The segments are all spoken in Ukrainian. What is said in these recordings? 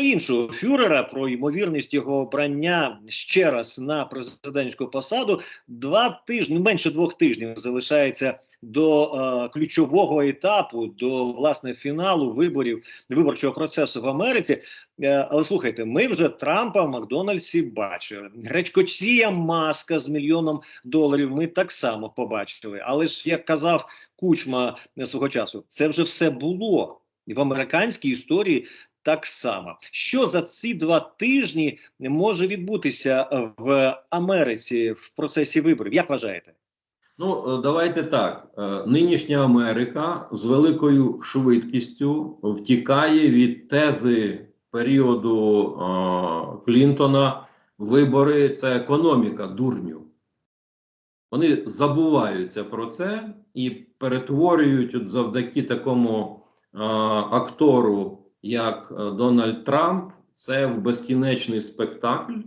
про іншого фюрера, про ймовірність його обрання ще раз на президентську посаду. Два тижні, ну, менше двох тижнів залишається до е, ключового етапу, до власне фіналу виборів виборчого процесу в Америці. Е, але слухайте, ми вже Трампа в Макдональдсі бачили. Гречкоція маска з мільйоном доларів. Ми так само побачили. Але ж як казав Кучма свого часу, це вже все було в американській історії. Так само, що за ці два тижні може відбутися в Америці в процесі виборів? Як вважаєте? Ну, е, давайте так. Е, Нинішня Америка з великою швидкістю втікає від тези періоду е, Клінтона. Вибори це економіка дурню. Вони забуваються про це і перетворюють от завдяки такому е, актору, як е, Дональд Трамп, це в безкінечний спектакль,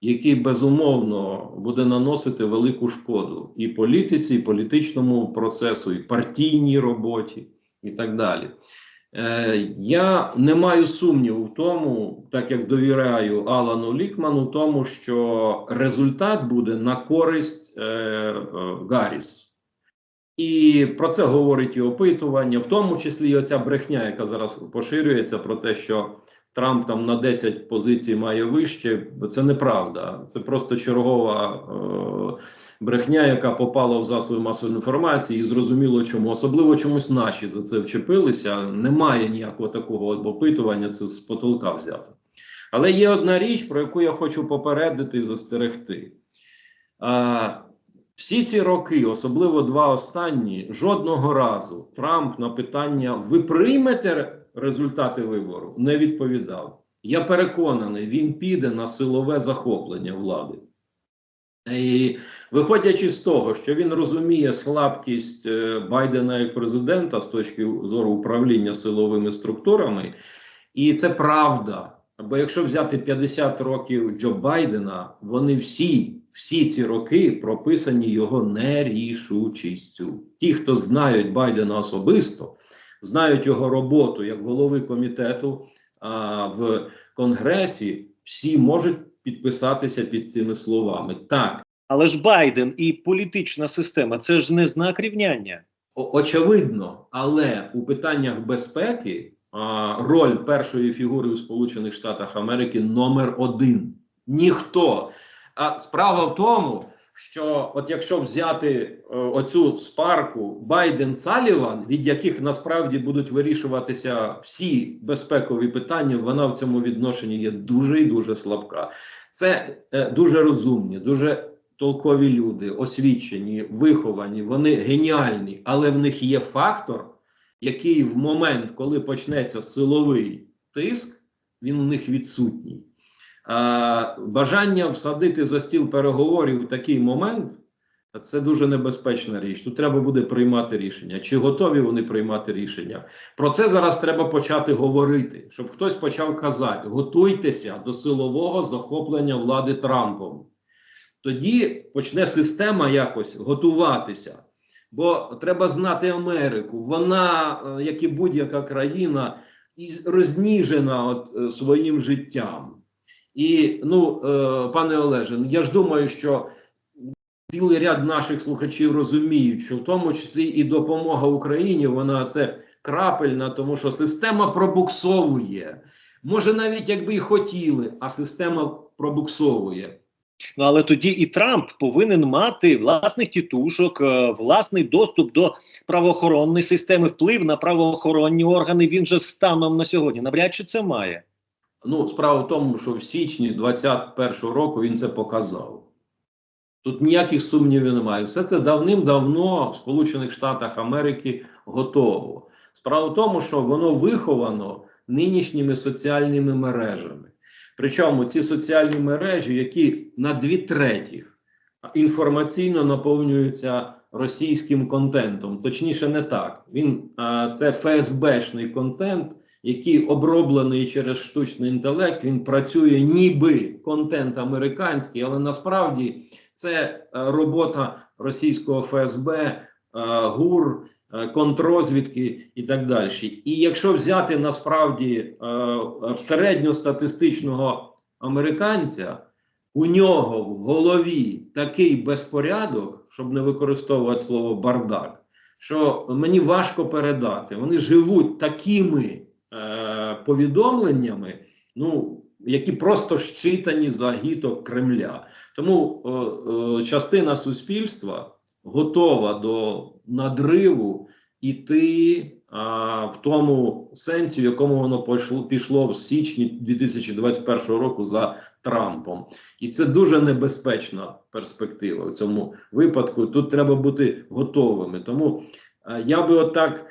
який безумовно буде наносити велику шкоду і політиці, і політичному процесу, і партійній роботі, і так далі. Е, я не маю сумніву в тому, так як довіряю Алану Лікману, в тому, що результат буде на користь е, е, Гарріс. І про це говорить і опитування, в тому числі і оця брехня, яка зараз поширюється про те, що Трамп там на 10 позицій має вище. Це неправда. Це просто чергова е, брехня, яка попала в засоби масової інформації, і зрозуміло, чому особливо чомусь наші за це вчепилися. Немає ніякого такого опитування, це з потолка взято. Але є одна річ, про яку я хочу попередити і застерегти. А, всі ці роки, особливо два останні, жодного разу Трамп на питання: ви приймете результати вибору, не відповідав. Я переконаний, він піде на силове захоплення влади. І виходячи з того, що він розуміє слабкість е, Байдена як президента з точки зору управління силовими структурами, і це правда. Бо якщо взяти 50 років Джо Байдена, вони всі, всі ці роки прописані його нерішучістю. Ті, хто знають Байдена особисто, знають його роботу як голови комітету а, в Конгресі, всі можуть підписатися під цими словами. Так, Але ж Байден і політична система це ж не знак рівняння. О- Очевидно, але у питаннях безпеки а, роль першої фігури у Сполучених Штатах Америки номер один. Ніхто. А справа в тому, що от якщо взяти е, оцю спарку Байден Саліван, від яких насправді будуть вирішуватися всі безпекові питання, вона в цьому відношенні є дуже і дуже слабка. Це е, дуже розумні, дуже толкові люди, освічені, виховані, вони геніальні, але в них є фактор, який в момент, коли почнеться силовий тиск, він у них відсутній. Бажання всадити за стіл переговорів в такий момент це дуже небезпечна річ. Тут треба буде приймати рішення. Чи готові вони приймати рішення? Про це зараз треба почати говорити, щоб хтось почав казати: готуйтеся до силового захоплення влади Трампом тоді почне система якось готуватися. Бо треба знати Америку. Вона, е, як і будь-яка країна, із- розніжена от, е, своїм життям. І, ну, е, пане Олеже, ну, я ж думаю, що цілий ряд наших слухачів розуміють, що в тому числі і допомога Україні, вона це крапельна, тому що система пробуксовує. Може, навіть якби і хотіли, а система пробуксовує. Ну але тоді і Трамп повинен мати власних тітушок, е, власний доступ до правоохоронної системи, вплив на правоохоронні органи. Він же станом на сьогодні навряд чи це має. Ну, справа в тому, що в січні 21-го року він це показав. Тут ніяких сумнівів немає. Все це давним-давно в Сполучених Штатах Америки готово. Справа в тому, що воно виховано нинішніми соціальними мережами. Причому ці соціальні мережі, які на дві третіх інформаційно наповнюються російським контентом. Точніше, не так. Він це ФСБшний контент, який оброблений через штучний інтелект. Він працює ніби контент американський, але насправді це е, робота російського ФСБ, е, ГУР е, контрозвідки і так далі. І якщо взяти насправді середньостатистичного американця, у нього в голові такий безпорядок, щоб не використовувати слово бардак, що мені важко передати. Вони живуть такими е, повідомленнями, ну, які просто щитані за гіток Кремля. Тому е, е, частина суспільства готова до надриву іти в тому сенсі, в якому воно пішло, пішло в січні 2021 року за Трампом. І це дуже небезпечна перспектива в цьому випадку. Тут треба бути готовими. Тому е, я би отак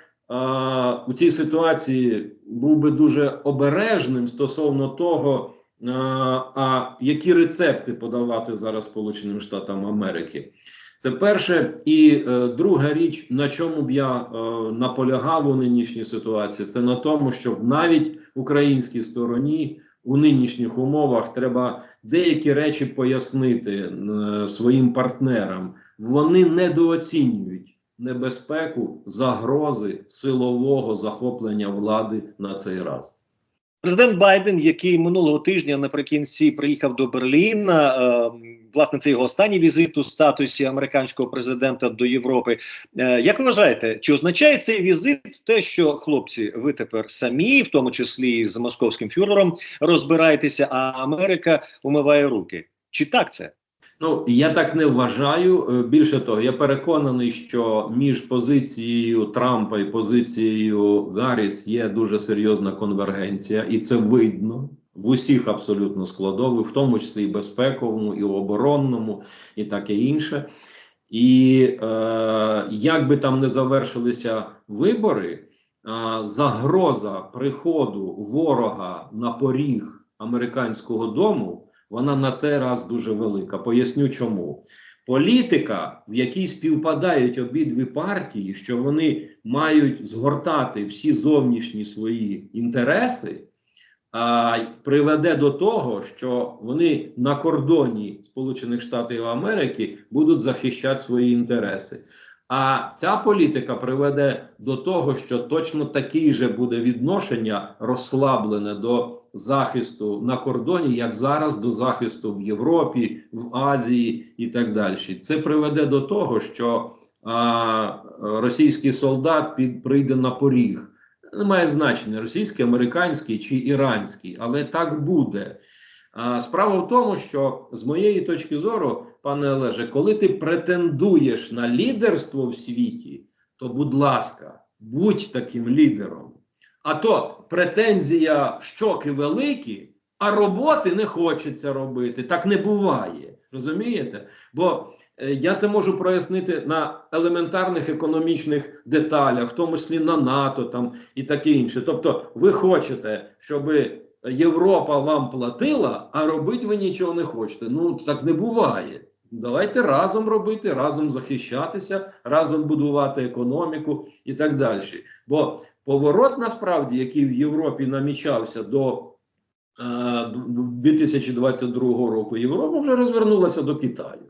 у цій ситуації був би дуже обережним стосовно того, а, які рецепти подавати зараз Сполученим Штатам Америки. Це перше, і е, друга річ, на чому б я е, наполягав у нинішній ситуації, це на тому, що навіть українській стороні у нинішніх умовах треба деякі речі пояснити е, своїм партнерам. Вони недооцінюють небезпеку загрози силового захоплення влади на цей раз. Президент Байден, який минулого тижня наприкінці приїхав до Берліна, е, власне, це його останній візит у статусі американського президента до Європи. Е, як ви вважаєте, чи означає цей візит те, що хлопці, ви тепер самі, в тому числі з московським фюрером, розбираєтеся, а Америка умиває руки? Чи так це? Ну я так не вважаю. Е, Більше того, я переконаний, що між позицією Трампа і позицією Гарріс є дуже серйозна конвергенція, і це видно в усіх абсолютно складових, в тому числі і безпековому, і оборонному, і таке інше. І е, як би там не завершилися вибори, е, загроза приходу ворога на поріг американського дому вона на цей раз дуже велика. Поясню чому. Політика, в якій співпадають обидві партії, що вони мають згортати всі зовнішні свої інтереси, а, приведе до того, що вони на кордоні Сполучених Штатів Америки будуть захищати свої інтереси. А ця політика приведе до того, що точно таке же буде відношення розслаблене до захисту на кордоні, як зараз до захисту в Європі, в Азії і так далі. Це приведе до того, що а, російський солдат під прийде на поріг. Не має значення російський, американський чи іранський, але так буде. А, справа в тому, що з моєї точки зору, пане Олеже, коли ти претендуєш на лідерство в світі, то будь ласка, будь таким лідером. А то претензія щоки великі, а роботи не хочеться робити. Так не буває. Розумієте? Бо е, я це можу прояснити на елементарних економічних деталях, в тому числі на НАТО там і таке інше. Тобто, ви хочете, щоб Європа вам платила, а робити ви нічого не хочете. Ну так не буває. Давайте разом робити, разом захищатися, разом будувати економіку і так далі. Бо поворот, насправді, який в Європі намічався до е, 2022 року, Європа вже розвернулася до Китаю.